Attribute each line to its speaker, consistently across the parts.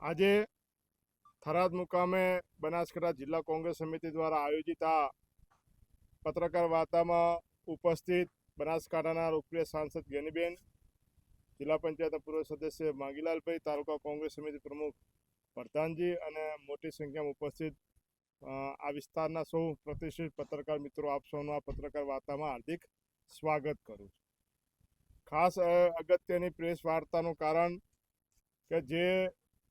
Speaker 1: આજે થરાદ મુકામે બનાસકાંઠા જિલ્લા કોંગ્રેસ સમિતિ દ્વારા આયોજિત આ પત્રકાર વાર્તામાં ઉપસ્થિત બનાસકાંઠાના લોકપ્રિય સાંસદ ગેનીબેન, જિલ્લા પંચાયતના પૂર્વ સદસ્ય માંગીલાલભાઈ, તાલુકા કોંગ્રેસ સમિતિ પ્રમુખ પ્રધાનજી અને મોટી સંખ્યામાં ઉપસ્થિત આ વિસ્તારના સૌ પ્રતિષ્ઠિત પત્રકાર મિત્રો, આપ સૌનું આ પત્રકાર વાર્તામાં હાર્દિક સ્વાગત કરું છું. ખાસ અગત્યની પ્રેસ વાર્તાનું કારણ કે જે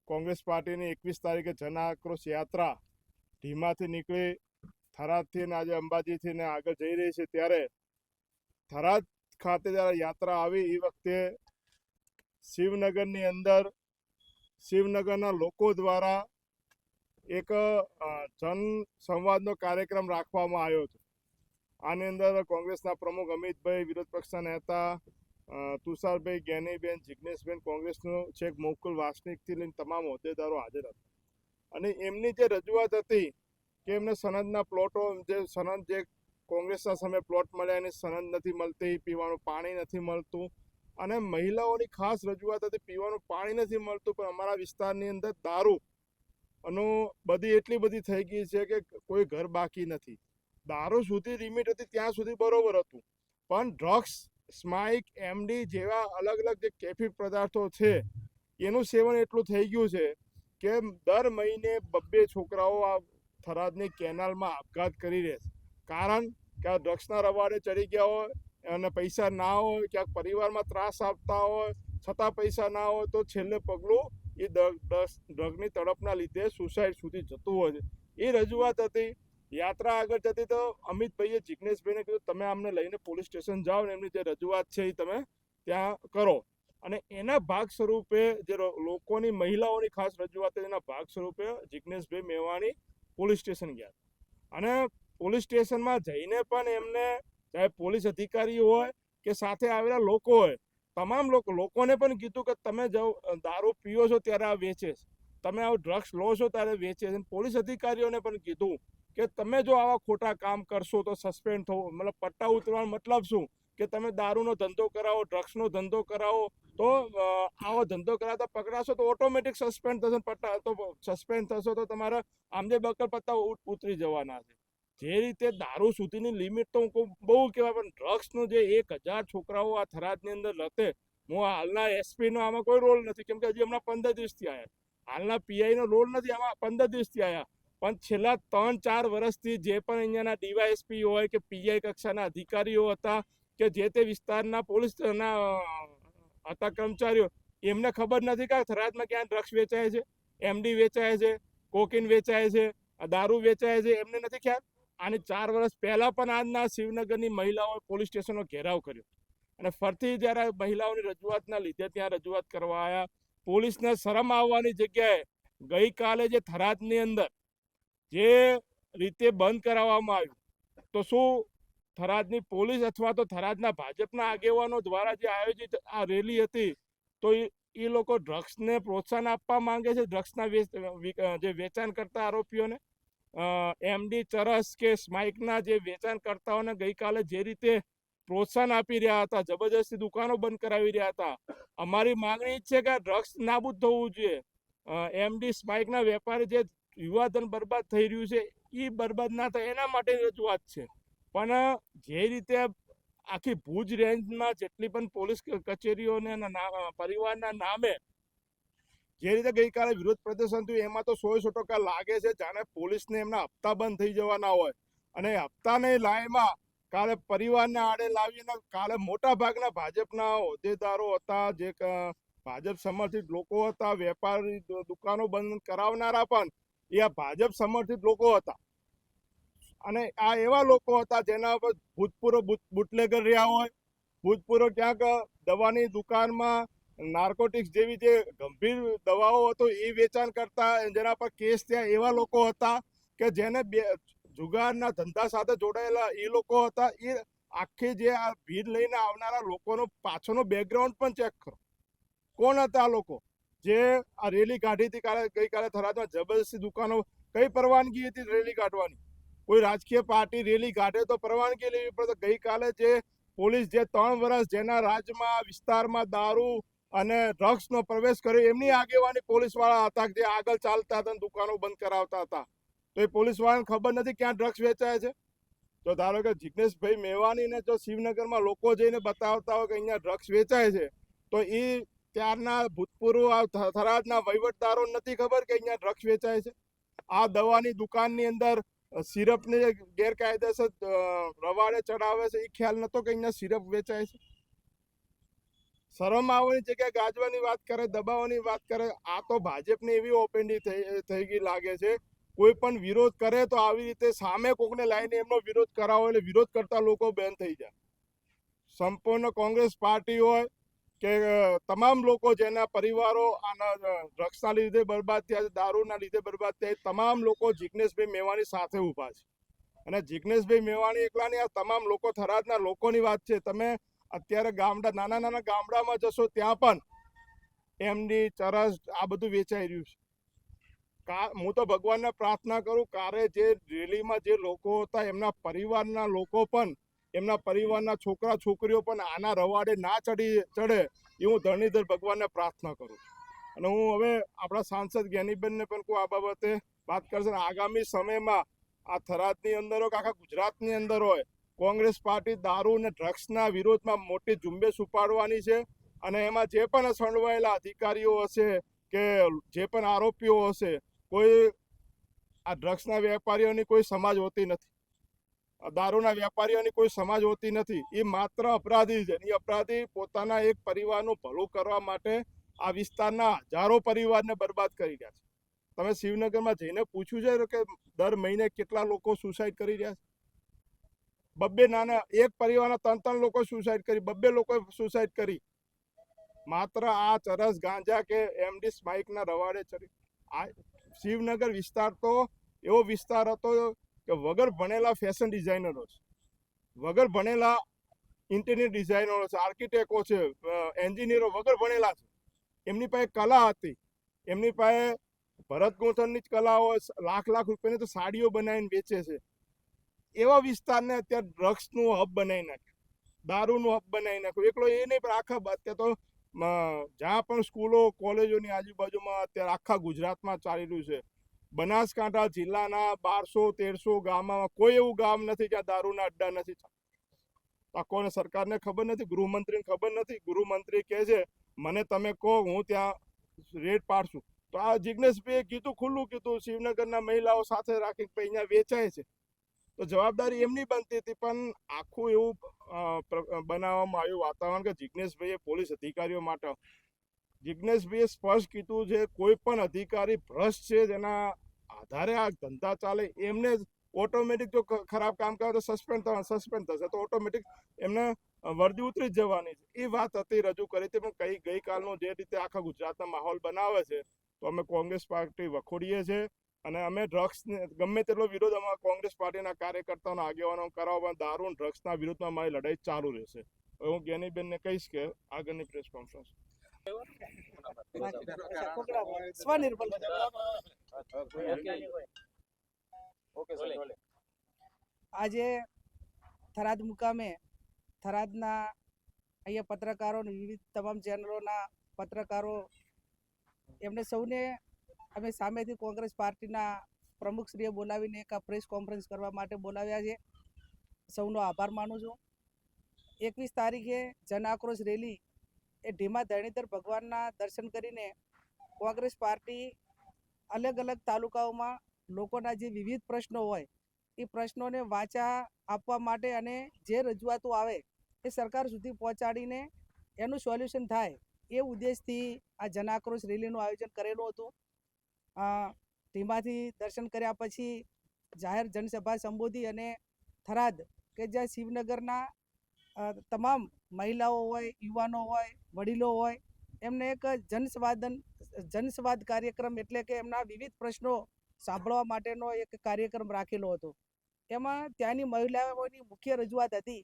Speaker 1: કોંગ્રેસ પાર્ટીની એકવીસ તારીખે જન આક્રોશ યાત્રા ધીમાથી નીકળી, થરાદથી અને આજે અંબાજીથી ને આગળ જઈ રહી છે. ત્યારે થરાદ ખાતે જ્યારે યાત્રા આવી એ વખતે શિવનગરની અંદર, શિવનગરના લોકો દ્વારા એક જન સંવાદનો કાર્યક્રમ રાખવામાં આવ્યો હતો. આની અંદર કોંગ્રેસના પ્રમુખ અમિતભાઈ વિરોધ પક્ષના નેતા તુષારભાઈ જ્ઞાનીબેન જિજ્ઞેશબેન કોંગ્રેસનો છેક મોકુલ વાસનિકથી લઈને તમામ હોદ્દેદારો હાજર હતા. અને એમની જે રજૂઆત હતી કે એમને સનદના પ્લોટો, જે સનદ જે કોંગ્રેસના સમયે પ્લોટ મળ્યા એની સનદ નથી મળતી, પીવાનું પાણી નથી મળતું. અને મહિલાઓની ખાસ રજૂઆત હતી, પીવાનું પાણી નથી મળતું, પણ અમારા વિસ્તારની અંદર દારૂ અનો બધી એટલી બધી થઈ ગઈ છે કે કોઈ ઘર બાકી નથી. દારૂ સુધી લિમિટ હતી ત્યાં સુધી બરોબર હતું. પણ ડ્રગ્સ સ્માઇક એમડી જેવા અલગ અલગ જે કેફી પદાર્થો છે, એનું સેવન એટલું થઈ ગયું છે કે દર મહિને બબ્બે છોકરાઓ આ થરાદની કેનાલમાં આપઘાત કરી રહે છે. કારણ કે આ ડ્રગ્સના રવાડે ચડી ગયા હોય અને પૈસા ના હોય, ક્યાંક પરિવારમાં ત્રાસ આપતા હોય, છતાં પૈસા ના હોય, તો છેલ્લે પગલું એ ડ્રગની તડપના લીધે સુસાઇડ સુધી જતું હોય છે. એ રજૂઆત હતી યાત્રા આગળ જતી તો અમિતભાઈએ જિજ્ઞેશભાઈને કીધું, તમે આમને લઈને પોલીસ સ્ટેશન જાઓ ને એમની જે રજૂઆત છે એ તમે ત્યાં કરો. અને એના ભાગ સ્વરૂપે જે લોકોની મહિલાઓની ખાસ રજૂઆત એના ભાગ સ્વરૂપે જિજ્ઞેશભાઈ મેવાણી પોલીસ સ્ટેશન ગયા. અને પોલીસ સ્ટેશનમાં જઈને પણ એમને, ચાહે પોલીસ અધિકારી હોય કે સાથે આવેલા લોકો હોય, તમામ લોકો, લોકોને પણ કીધું કે, તમે જાઓ, દારૂ પીઓ છો ત્યારે આ વેચે છે. તમે આવું ડ્રગ્સ લો છો ત્યારે વેચે છે. પોલીસ અધિકારીઓને પણ કીધું કે તમે જો આવા ખોટા કામ કરશો તો સસ્પેન્ડ થવો, મતલબ પટ્ટા ઉતરવાનો મતલબ શું? કે તમે દારૂનો ધંધો કરાવો ડ્રગ્સનો ધંધો કરાવો, તો આવો ધંધો કરાવતા પકડાશો તો ઓટોમેટિક સસ્પેન્ડ થશે પટ્ટા, તો સસ્પેન્ડ થશો તો તમારા આમદે બકર પત્તા ઉતરી જવાના છે. જે રીતે દારૂ સુધીની લિમિટ તો હું બહુ કહેવાય, પણ ડ્રગ્સનો જે એક હજાર છોકરાઓ આ થરાદની અંદર લતે હું હાલના એસપીનો આમાં કોઈ રોલ નથી, કેમ કે હજી હમણાં પંદર દિવસથી આવ્યા હાલના પીઆઈનો રોલ નથી આમાં પંદર દિવસથી આવ્યા પણ છેલ્લા ત્રણ, ચાર વર્ષથી જે પણ અહીંયાના ડીવાયએસપી હોય કે પીઆઈ કક્ષાના અધિકારીઓ હતા કે જે તે વિસ્તારના પોલીસના હતા, કર્મચારીઓ, એમને ખબર નથી કે થરાદમાં ક્યાં ડ્રગ્સ વેચાય છે એમડી વેચાય છે, કોકીન વેચાય છે દારૂ વેચાય છે, એમને નથી ખ્યાલ. આની ચાર વર્ષ પહેલા પણ આજના શિવનગરની મહિલાઓએ પોલીસ સ્ટેશનનો ઘેરાવ કર્યો. અને ફરીથી જ્યારે મહિલાઓની રજૂઆતના લીધે ત્યાં રજૂઆત કરવા આવ્યા પોલીસને શરમ આવવાની જગ્યાએ ગઈકાલે જે થરાદની અંદર જે રીતે બંધ કરાવવામાં આવ્યું, તો શું થરાદની પોલીસ અથવા તો થરાદના ભાજપના આગેવાનો દ્વારા જે આયોજિત આ રેલી હતી, તો એ લોકો ડ્રગ્સને પ્રોત્સાહન આપવા માંગે છે, ડ્રગ્સના જે વેચાણ કરતા આરોપીઓને? એમડી ચરસ કે સ્માઇકના જે વેચાણ કરતાઓને ગઈકાલે જે રીતે પ્રોત્સાહન આપી રહ્યા હતા, જબરજસ્તી દુકાનો બંધ કરાવી રહ્યા હતા. અમારી માંગણી છે કે ડ્રગ્સ નાબૂદ થવું જોઈએ. એમડી સ્માઇકના વેપારી જે યુવાધન બરબાદ થઈ રહ્યું છે એ બરબાદ ના થાય એના માટે રજૂઆત છે. પણ, જે રીતે આખી ભુજ રેન્જમાં જેટલી પણ પોલીસ કચેરીઓને પરિવારના નામે જે રીતે ગઈકાલે વિરોધ પ્રદર્શન થયું, એમાં તો સો સો ટકા લાગે છે. જાણે પોલીસને એમના હપ્તા બંધ થઈ જવાના હોય. અને હપ્તાની લાઈમાં કાલે પરિવારને આડે લાવીને કાલે મોટા ભાગના ભાજપના હોદ્દેદારો હતા, જે ભાજપ સમર્થિત લોકો હતા, વેપારી દુકાનો બંધ કરાવનારા પણ એ આ ભાજપ સમર્થિત લોકો હતા. અને આ એવા લોકો હતા જેના પર ભૂતપૂર્વ બુટ- બુટલેગર રહ્યા હોય, ભૂતપૂર્વ ક્યાંક દવાની દુકાનમાં નાર્કોટિક્સ જેવી જે ગંભીર દવાઓ હતો એ વેચાણ કરતા, જેના પર કેસ ત્યાં એવા લોકો હતા કે જેને બે જુગારના ધંધા સાથે જોડાયેલા એ લોકો હતા. એ આખી જે આ ભીડ લઈને આવનારા લોકોનો પાછળનો બેકગ્રાઉન્ડ પણ ચેક કરો. કોણ હતા આ લોકો? જે આ રેલી કાઢી હતી કાલે, ગઈકાલે થરાદમાં જબરદસ્તી દુકાનો, કઈ પરવાનગી હતી રેલી કાઢવાની? કોઈ રાજકીય પાર્ટી રેલી કાઢે તો પરવાનગી લેવી પડે. ગઈકાલે જે પોલીસ જે ત્રણ વર્ષ જેના રાજમાં, વિસ્તારમાં દારૂ અને ડ્રગ્સનો પ્રવેશ કર્યો, એમની આગેવાની પોલીસવાળા હતા જે આગળ ચાલતા હતા દુકાનો બંધ કરાવતા હતા. તો એ પોલીસ વાળાને ખબર નથી ક્યાં ડ્રગ્સ વેચાય છે? તો ધારો કે જિજ્ઞેશભાઈ મેવાણીને જો શિવનગરમાં લોકો જઈને બતાવતા હોય કે અહીંયા ડ્રગ્સ વેચાય છે, તો એ ત્યારના ભૂતપૂર્વ થરાદના વહીવટદારો નથી ખબર કે અહીંયા ડ્રગ્સ વેચાય છે? આ દવાની દુકાનની અંદર સિરપને ગેરકાયદેસર રવાડે ચડાવે છે, એ ખ્યાલ નતો કે અહીંયા સિરપ વેચાય છે? શરમ આવવાની જગ્યાએ ગાજવાની વાત કરે, દબાવવાની વાત કરે, આ તો ભાજપની એવી ઓપેન્ડી થઈ થઈ ગઈ લાગે છે કોઈ પણ વિરોધ કરે તો આવી રીતે સામે કોકને લાવીને એમનો વિરોધ કરાવો એટલે વિરોધ કરતા લોકો બેન થઈ જાય. સંપૂર્ણ કોંગ્રેસ પાર્ટી હોય કે તમામ લોકો જેના પરિવારો આના ડ્રગ્સના લીધે બરબાદ થયા છે, દારૂના લીધે બરબાદ થયા તમામ લોકો જિગ્નેશભાઈ મેવાણી સાથે ઊભા છે. અને જિગ્નેશભાઈ મેવાણી એકલાની આ તમામ લોકો થરાદના લોકોની વાત છે. તમે અત્યારે ગામડા, નાના નાના ગામડામાં જશો ત્યાં પણ એમની ચરસ આ બધું વેચાઈ રહ્યું છે. હું તો ભગવાનને પ્રાર્થના કરું, કારે જે રેલીમાં જે લોકો હતા, એમના પરિવારના લોકો પણ, એમના પરિવારના છોકરા, છોકરીઓ પણ આના રવાડે ના ચડી, ચડે, એ હું ધરણીધર ભગવાનને પ્રાર્થના કરું અને હું હવે આપણા સાંસદ જ્ઞાનીબેનને પણ કહું, આ બાબતે વાત કરશે આગામી સમયમાં આ થરાદની અંદર હોય કે આખા ગુજરાતની અંદર હોય, કોંગ્રેસ પાર્ટી દારૂ અને ડ્રગ્સના વિરોધમાં મોટી ઝુંબેશ ઉપાડવાની છે અને એમાં જે પણ સંડવાયેલા અધિકારીઓ હશે કે જે પણ આરોપીઓ હશે કોઈ આ ડ્રગ્સના વેપારીઓની કોઈ સમાજ હોતી નથી. દારૂના વેપારીઓની કોઈ સમાજ હોતી નથી. એ માત્ર અપરાધી છે. એ અપરાધી પોતાના એક પરિવારનું ભલું કરવા માટે આ વિસ્તારના હજારો પરિવારને બરબાદ કરી રહ્યા છે. તમે શિવનગરમાં જઈને પૂછ્યું છે કે દર મહિને કેટલા લોકો સુસાઇડ કરી રહ્યા છે? બબ્બે નાના, એક પરિવારના ત્રણ ત્રણ લોકો સુસાઇડ કરી, બબ્બે લોકો સુસાઇડ કરી. માત્ર આ ચરસ ગાંજા કે એમડી સ્માઇકના રવાડે ચડી. આ શિવનગર વિસ્તાર તો એવો વિસ્તાર હતો કે વગર ભણેલા ફેશન ડિઝાઇનરો છે. વગર ભણેલા ઇન્ટિરિયર ડિઝાઇનરો છે આર્કિટેક્ટો છે એન્જિનિયરો વગર ભણેલા છે. એમની પાસે કલા હતી. એમની પાસે ભરત ગૂંથણની જ કલાઓ લાખ લાખ રૂપિયાની તો સાડીઓ બનાવીને વેચે છે. એવા વિસ્તારને અત્યારે ડ્રગ્સનું હબ બનાવી નાખ્યું. દારૂનું હબ બનાવી નાખ્યું. એકલો એ નહીં, પણ આખા અત્યારે તો જ્યાં પણ સ્કૂલો, કોલેજોની આજુબાજુમાં અત્યારે આખા ગુજરાતમાં ચાલી રહ્યું છે. બનાસકાંઠા જિલ્લાના બારસો, તેરસો ગામમાં કોઈ એવું ગામ નથી જ્યાં દારૂના અડ્ડા નથી આ કોને સરકારને ખબર નથી? ગૃહમંત્રીને ખબર નથી? ગૃહમંત્રી કહે છે, મને તમે કહો, હું ત્યાં રેડ પાડશું. તો આ જિજ્ઞેશભાઈએ કીધું, ખુલ્લું કીધું, શિવનગરના મહિલાઓ સાથે રાખી અહીંયા વેચાય છે. તો જવાબદારી એમની બનતી હતી, પણ આખું એવું બનાવવામાં આવ્યું વાતાવરણ કે જિજ્ઞેશભાઈએ પોલીસ અધિકારીઓ માટે જિજ્ઞેશભાઈએ સ્પષ્ટ કીધું છે, કોઈ પણ અધિકારી ભ્રષ્ટ છે, જેના આધારે આ ધંધા ચાલે, એમને જ ઓટોમેટિક જો ખરાબ કામ કરે તો સસ્પેન્ડ થવા સસ્પેન્ડ થશે, તો ઓટોમેટિક એમને વર્દી ઉતરી જવાની છે. એ વાત હતી, રજૂ કરી હતી, પણ કઈ ગઈકાલનો જે રીતે આખા ગુજરાતનો માહોલ બનાવે છે, તો અમે કોંગ્રેસ પાર્ટી વખોડીએ છીએ. અને અમે ડ્રગ્સ ગમે તેટલો વિરોધ અમારા કોંગ્રેસ પાર્ટીના કાર્યકર્તાઓના આગેવાનો કરાવવા પણ દારૂ ડ્રગ્સના વિરોધમાં અમારી લડાઈ ચાલુ રહેશે. હવે હું જ્ઞાનીબેનને કહીશ કે આગળની પ્રેસ કોન્ફરન્સ
Speaker 2: સ્વનિર્ભર આજે થરાદ મુકામે થરાદના અહીંયા પત્રકારો વિવિધ તમામ ચેનલોના પત્રકારો એમને સૌને અમે સામેથી કોંગ્રેસ પાર્ટીના પ્રમુખશ્રીએ બોલાવીને એક પ્રેસ કોન્ફરન્સ કરવા માટે બોલાવ્યા છે. સૌનો આભાર માનું છું. એકવીસ તારીખે જન આક્રોશ રેલી એ ઢીમા ધરણીધર ભગવાનના દર્શન કરીને કોંગ્રેસ પાર્ટી અલગ અલગ તાલુકાઓમાં લોકોના જે વિવિધ પ્રશ્નો હોય, એ પ્રશ્નોને વાંચા આપવા માટે અને જે રજૂઆતો આવે, એ સરકાર સુધી પહોંચાડીને એનું સોલ્યુશન થાય, એ ઉદ્દેશથી આ જનાક્રોશ રેલીનું આયોજન કરેલું હતું. ધીમાથી દર્શન કર્યા પછી જાહેર જનસભા સંબોધી અને થરાદ કે જ્યાં શિવનગરના તમામ મહિલાઓ હોય, યુવાનો હોય, વડીલો હોય, એમને એક જનસંવાદન, જનસંવાદ કાર્યક્રમ એટલે કે એમના વિવિધ પ્રશ્નો સાંભળવા માટેનો એક કાર્યક્રમ રાખેલો હતો. એમાં ત્યાંની મહિલાઓની મુખ્ય રજૂઆત હતી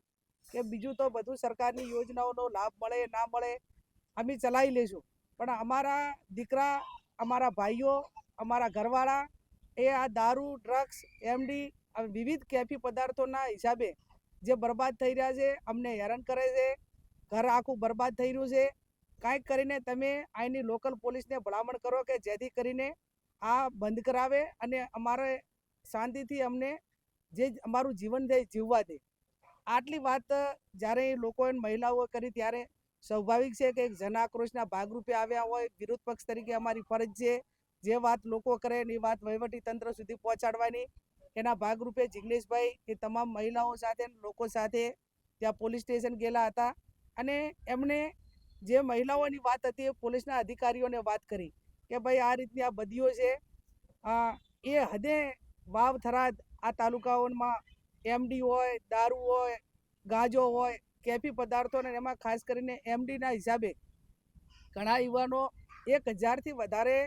Speaker 2: કે બીજું તો બધું સરકારની યોજનાઓનો લાભ મળે, ના મળે, અમે ચલાવી લેશું. પણ અમારા દીકરા, અમારા ભાઈઓ અમારા ઘરવાળા, એ આ દારૂ ડ્રગ્સ એમડી વિવિધ કેફી પદાર્થોના હિસાબે જે બરબાદ થઈ રહ્યા છે, અમને હેરાન કરે છે, ઘર આખું બરબાદ થઈ રહ્યું છે. કાંઈક કરીને તમે અહીંની લોકલ પોલીસને ભલામણ કરો કે જેથી કરીને આ બંધ કરાવે અને અમારે શાંતિથી અમને જે અમારું જીવન છે જીવવા દે. આટલી વાત જ્યારે લોકોએ મહિલાઓ કરી ત્યારે સ્વાભાવિક છે કે જન આક્રોશના ભાગરૂપે આવ્યા હોય, વિરોધ પક્ષ તરીકે અમારી ફરજ છે. જે વાત લોકો કરે એની વાત વહીવટી તંત્ર સુધી પહોંચાડવાની, એના ભાગરૂપે જિગ્નેશભાઈ એ તમામ મહિલાઓ સાથે લોકો સાથે ત્યાં પોલીસ સ્ટેશન ગયેલા હતા અને એમણે જે મહિલાઓની વાત હતી એ પોલીસના અધિકારીઓને વાત કરી કે ભાઈ આ રીતની આ બદીઓ છે. એ હદે વાવ થરાદ આ તાલુકાઓમાં એમડી હોય, દારૂ હોય, ગાંજો હોય, કેફી પદાર્થો ને એમાં ખાસ કરીને એમડીના હિસાબે ઘણા યુવાનો એક હજારથી વધારે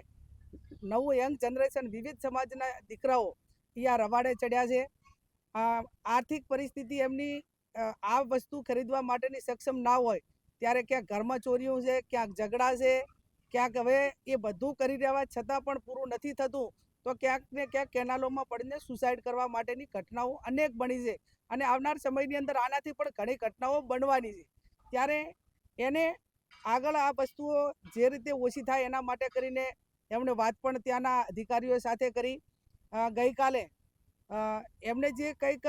Speaker 2: નવું યંગ જનરેશન વિવિધ સમાજના દીકરાઓ એ આ રવાડે ચડ્યા છે. આર્થિક પરિસ્થિતિ એમની આ વસ્તુ ખરીદવા માટેની સક્ષમ ના હોય ત્યારે ક્યાંક ઘરમાં ચોરીઓ છે, ક્યાંક ઝઘડા છે, ક્યાંક હવે એ બધું કરી રહ્યા છતાં પણ પૂરું નથી થતું તો ક્યાંક ને ક્યાંક કેનાલોમાં પડીને સુસાઇડ કરવા માટેની ઘટનાઓ અનેક બની છે અને આવનાર સમયની અંદર આનાથી પણ ઘણી ઘટનાઓ બનવાની છે. ત્યારે એને આગળ આ વસ્તુઓ જે રીતે ઓછી થાય એના માટે કરીને એમણે વાત પણ ત્યાંના અધિકારીઓ સાથે કરી. ગઈકાલે એમણે જે કંઈક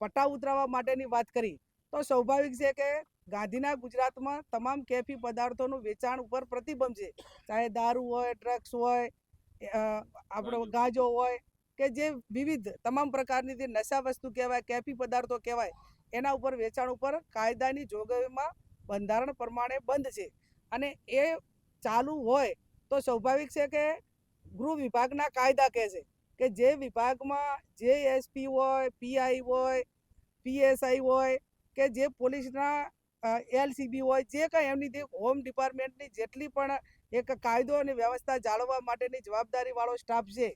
Speaker 2: પટ્ટા ઉતરાવવા માટેની વાત કરી તો સ્વાભાવિક છે કે ગાંધીના ગુજરાતમાં તમામ કેફી પદાર્થોનું વેચાણ ઉપર પ્રતિબંધ છે. ચાહે દારૂ હોય ડ્રગ્સ હોય આપણો ગાંજો હોય કે જે વિવિધ તમામ પ્રકારની જે નશા વસ્તુ કહેવાય કેફી પદાર્થો કહેવાય એના ઉપર વેચાણ ઉપર કાયદાની જોગવાઈમાં બંધારણ પ્રમાણે બંધ છે. અને એ ચાલુ હોય તો સ્વાભાવિક છે કે ગૃહ વિભાગના કાયદા કહે છે કે જે વિભાગમાં જે એસપી હોય પીઆઈ હોય પીએસઆઈ હોય કે જે પોલીસના એલસીબી હોય, જે કંઈ એમની હોમ ડિપાર્ટમેન્ટની જેટલી પણ એક કાયદો અને વ્યવસ્થા જાળવવા માટેની જવાબદારીવાળો સ્ટાફ છે,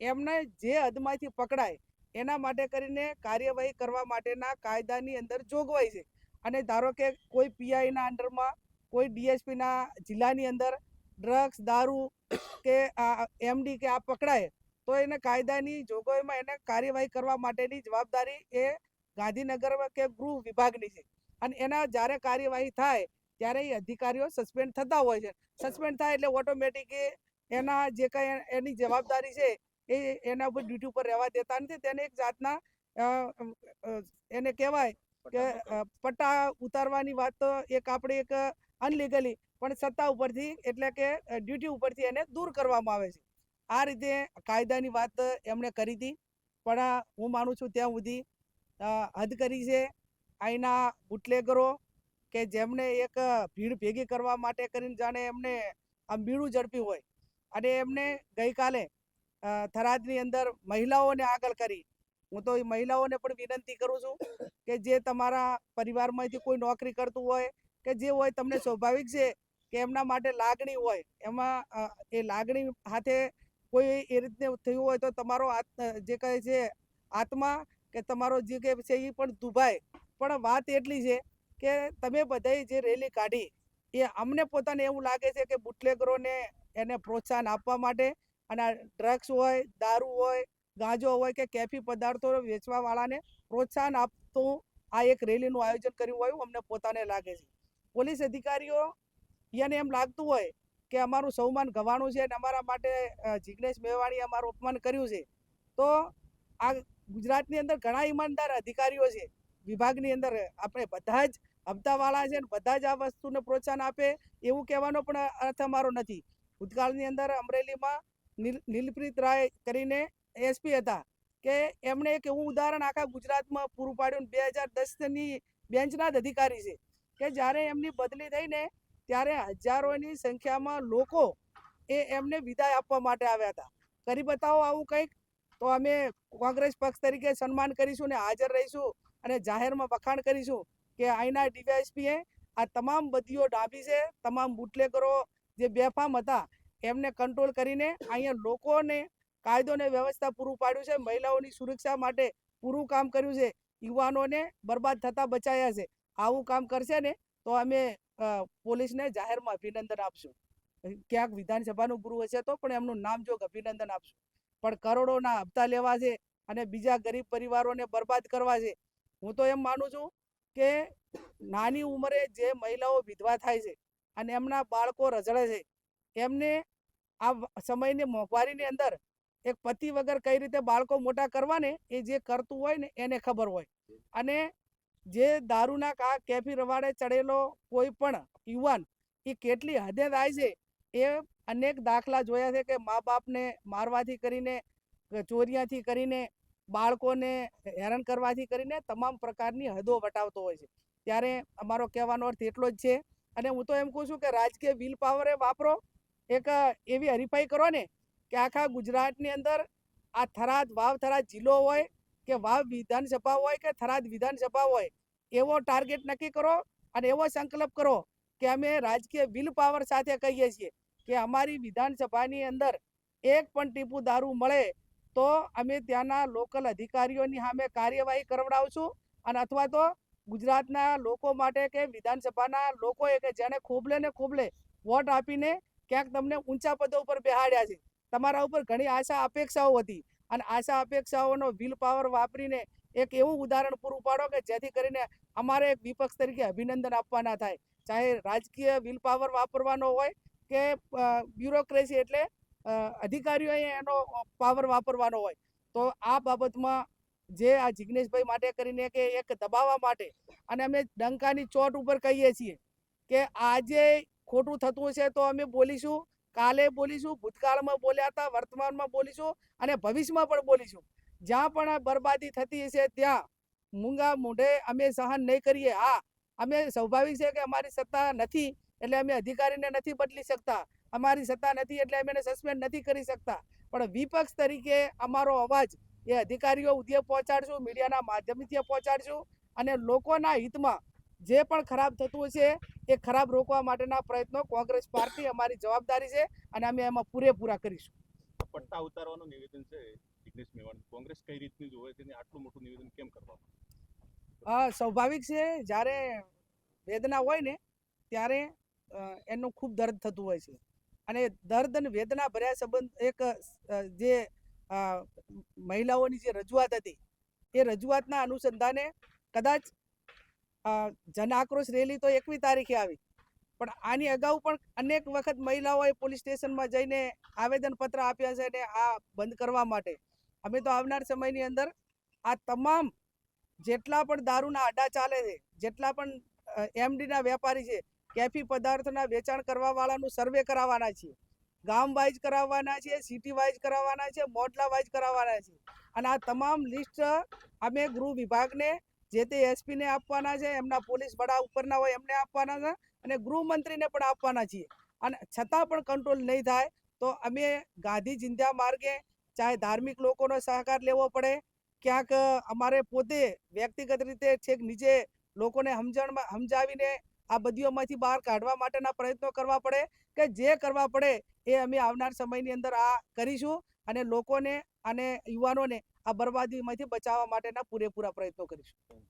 Speaker 2: એમને જે હદમાંથી પકડાય એના માટે કરીને કાર્યવાહી કરવા માટેના કાયદાની અંદર જોગવાઈ છે. અને ધારો કે કોઈ પીઆઈના અંડરમાં કોઈ ડીએસપીના જિલ્લાની અંદર ડ્રગ્સ દારૂ કે એમડી કે આ પકડાય, તો એને કાયદાની જોગવાઈમાં એને કાર્યવાહી કરવા માટેની જવાબદારી એ ગાંધીનગર કે ગૃહ વિભાગની છે. અને એના જ્યારે કાર્યવાહી થાય, ત્યારે એ અધિકારીઓ સસ્પેન્ડ થતા હોય છે. સસ્પેન્ડ થાય એટલે ઓટોમેટિક એના જે કંઈ એની જવાબદારી છે, એ એના ઉપર ડ્યુટી ઉપર રહેવા દેતા નથી. તેને એક જાતના એને કહેવાય કે પટ્ટા ઉતારવાની વાત તો એક આપણે એક અનલીગલી પણ સત્તા ઉપરથી એટલે કે ડ્યુટી ઉપરથી એને દૂર કરવામાં આવે છે. આ રીતે કાયદાની વાત એમણે કરી હતી. પણ હું માનું છું ત્યાં સુધી હદ કરી છે. અહીંના બુટલેગરો કે જેમને એક ભીડ ભેગી કરવા માટે કરીને જાણે એમને આમ બીડું ઝડપ્યું હોય. અને એમને ગઈકાલે થરાદની અંદર મહિલાઓને આગળ કરી. હું તો એ મહિલાઓને પણ વિનંતી કરું છું કે જે તમારા પરિવારમાંથી કોઈ નોકરી કરતું હોય કે જે હોય, તમને સ્વાભાવિક છે કે એમના માટે લાગણી હોય, એમાં એ લાગણી હાથે કોઈ એ રીતને થયું હોય તો તમારો જે કહે છે આત્મા કે તમારો જે કે છે એ પણ દુભાય. પણ વાત એટલી છે કે તમે બધાએ જે રેલી કાઢી, એ અમને પોતાને એવું લાગે છે કે બુટલેગરોને એને પ્રોત્સાહન આપવા માટે અને ડ્રગ્સ હોય, દારૂ હોય, ગાંજો હોય કે કેફી પદાર્થો વેચવાવાળાને પ્રોત્સાહન આપતું આ એક રેલીનું આયોજન કર્યું હોય અમને પોતાને લાગે છે. પોલીસ અધિકારીઓ એને એમ લાગતું હોય કે અમારું સૌમાન ગવાણું છે અને અમારા માટે જિગ્નેશ મેવાણીએ અમારું અપમાન કર્યું છે. તો આ ગુજરાતની અંદર ઘણા ઈમાનદાર અધિકારીઓ છે. વિભાગની અંદર આપણે બધા જ હપ્તાવાળા છે ને બધા જ આ વસ્તુને પ્રોત્સાહન આપે એવું કહેવાનો પણ અર્થ અમારો નથી. ભૂતકાળની અંદર અમરેલીમાં નીલ, નીલપ્રીત રાય કરીને એસપી હતા કે એમણે એક એવું ઉદાહરણ આખા ગુજરાતમાં પૂરું પાડ્યું બે હજાર દસની બેન્ચના જ અધિકારી છે. કે જ્યારે એમની બદલી થઈને ત્યારે હજારોની સંખ્યામાં લોકો એ એમને વિદાય આપવા માટે આવ્યા હતા. કરી બતાવો આવું કંઈક? તો અમે કોંગ્રેસ પક્ષ તરીકે સન્માન કરીશું ને હાજર રહીશું અને જાહેરમાં વખાણ કરીશું કે અહીંના ડીવાયએસપીએ આ તમામ બદીઓ ડાબી છે, તમામ બુટલેગરો જે બેફામ હતા એમને કંટ્રોલ કરીને અહીંયા લોકોને કાયદો ને વ્યવસ્થા પૂરું પાડ્યું છે, મહિલાઓની સુરક્ષા માટે પૂરું કામ કર્યું છે, યુવાનોને બરબાદ થતા બચાયા છે. આવું કામ કરશે ને તો અમે પોલીસને જાહેરમાં અભિનંદન આપશું. ક્યાંક વિધાનસભાનું ગૃહ હશે તો પણ એમનું નામ જોગ અભિનંદન આપશું. પણ કરોડોના હપ્તા લેવા છે અને બીજા ગરીબ પરિવારોને બરબાદ કરવા છે. હું તો એમ માનું છું કે નાની ઉંમરે જે મહિલાઓ વિધવા થાય છે અને એમના બાળકો રઝળે છે, એમને આ સમયની મોંઘવારીની અંદર એક પતિ વગર કઈ રીતે બાળકો મોટા કરવાને એ જે કરતું હોય ને એને ખબર હોય. અને જે દારૂના કા કેફી રવાડે ચડેલો કોઈ પણ યુવાન એ કેટલી હદે થાય છે એ અનેક દાખલા જોયા છે કે મા બાપને મારવાથી કરીને, ચોરિયાથી કરીને, બાળકોને હેરાન કરવાથી કરીને તમામ પ્રકારની હદો વટાવતો હોય છે. ત્યારે અમારો કહેવાનો અર્થ એટલો જ છે અને હું તો એમ કહું છું કે રાજકીય વિલ પાવરે વાપરો. એક એવી હરીફાઈ કરો ને કે આખા ગુજરાતની અંદર આ થરાદ વાવ થરાદ જિલ્લો હોય કે વાવ વિધાનસભા હોય કે થરાદ વિધાનસભા હોય, એવો ટાર્ગેટ નક્કી કરો અને એવો સંકલ્પ કરો કે અમે રાજકીય વિલ પાવર સાથે કહીએ છીએ કે અમારી વિધાનસભાની અંદર એક પણ ટીપુ દારૂ મળે તો અમે ત્યાંના લોકલ અધિકારીઓની સામે કાર્યવાહી કરવડાવશું અને અથવા તો ગુજરાતના લોકો માટે કે વિધાનસભાના લોકોએ કે જેને ખોબલે ને ખોબલે વોટ આપીને ક્યાંક તમને ઊંચા પદો ઉપર બેહાડ્યા છે. તમારા ઉપર ઘણી આશા અપેક્ષાઓ હતી. અને આશા અપેક્ષાઓનો વિલ પાવર વાપરીને એક એવું ઉદાહરણ પૂરું પાડો કે જેથી કરીને અમારે એક વિપક્ષ તરીકે અભિનંદન આપવાના થાય. ચાહે રાજકીય વિલ પાવર વાપરવાનો હોય કે બ્યુરોક્રેસી એટલે અધિકારીઓએ એનો પાવર વાપરવાનો હોય. તો આ બાબતમાં જે આ જિગ્નેશભાઈ માટે કરીને કે એક દબાવવા માટે અને અમે ડંકાની ચોટ ઉપર કહીએ છીએ કે આજે ખોટું થતું હશે તો અમે બોલીશું કાલે બોલીશું, ભૂતકાળમાં બોલ્યા હતા, વર્તમાનમાં બોલીશું અને ભવિષ્યમાં પણ બોલીશું. જ્યાં પણ બરબાદી થતી હશે, ત્યાં મૂંગા મોઢે અમે સહન નહીં કરીએ. હા, અમે સ્વાભાવિક છે કે અમારી સત્તા નથી એટલે અમે અધિકારીને નથી બદલી શકતા. અમારી સત્તા નથી એટલે અમે સસ્પેન્ડ નથી કરી શકતા. પણ વિપક્ષ તરીકે અમારો અવાજ એ અધિકારીઓ ઉદ્યોગ પહોંચાડશું, મીડિયાના માધ્યમથી પહોંચાડશું અને લોકોના હિતમાં જે પણ ખરાબ થતું છે એ ખરાબ રોકવા માટેના પ્રયત્નો કોંગ્રેસ પાર્ટી અમારી જવાબદારી છે અને અમે એમાં પૂરેપૂરા કરીશું.
Speaker 3: પટ્ટા ઉતારવાનું નિવેદન છે જિગ્નેશ મેવાણી. કોંગ્રેસ કઈ રીતની જોવે છે આટલું મોટું નિવેદન કેમ કરવામાં
Speaker 2: સ્વાભાવિક છે જ્યારે વેદના હોય ને ત્યારે એનું ખૂબ દર્દ થતું હોય છે. અને દર્દ અને વેદના ભર્યા સંબંધ એક જે મહિલાઓની જે રજૂઆત હતી એ રજૂઆતના અનુસંધાને કદાચ જન આક્રોશ રેલી તો એકવી તારીખે આવી. પણ આની અગાઉ પણ અનેક વખત મહિલાઓએ પોલીસ સ્ટેશનમાં જઈને આવેદનપત્ર આપ્યા છે અને આ બંધ કરવા માટે. અમે તો આવનાર સમયની અંદર આ તમામ જેટલા પણ દારૂના અડ્ડા ચાલે છે, જેટલા પણ એમડીના વેપારી છે, કેફી પદાર્થોના વેચાણ કરવાવાળાનું સર્વે કરાવવાના છીએ ગામ વાઇઝ કરાવવાના છીએ સિટી વાઇઝ કરાવવાના છે, મોડલા વાઇઝ કરાવવાના છે. અને આ તમામ લિસ્ટ અમે ગૃહ વિભાગને જે તે એસપીને આપવાના છે, એમના પોલીસ વડા ઉપરના હોય એમને આપવાના છે અને ગૃહમંત્રીને પણ આપવાના છીએ. અને છતાં પણ કંટ્રોલ નહીં થાય તો અમે ગાંધી ચિંધ્યા માર્ગે ચાહે ધાર્મિક લોકોનો સહકાર લેવો પડે, ક્યાંક અમારે પોતે વ્યક્તિગત રીતે છેક નીચે લોકોને સમજણમાં, સમજાવીને આ બધીઓમાંથી બહાર કાઢવા માટેના પ્રયત્નો કરવા પડે કે જે કરવા પડે એ અમે આવનાર સમયની અંદર આ કરીશું અને લોકોને અને યુવાનોને આ બરબાદીમાંથી બચાવવા માટેના પૂરેપૂરા પ્રયત્નો કરીશું.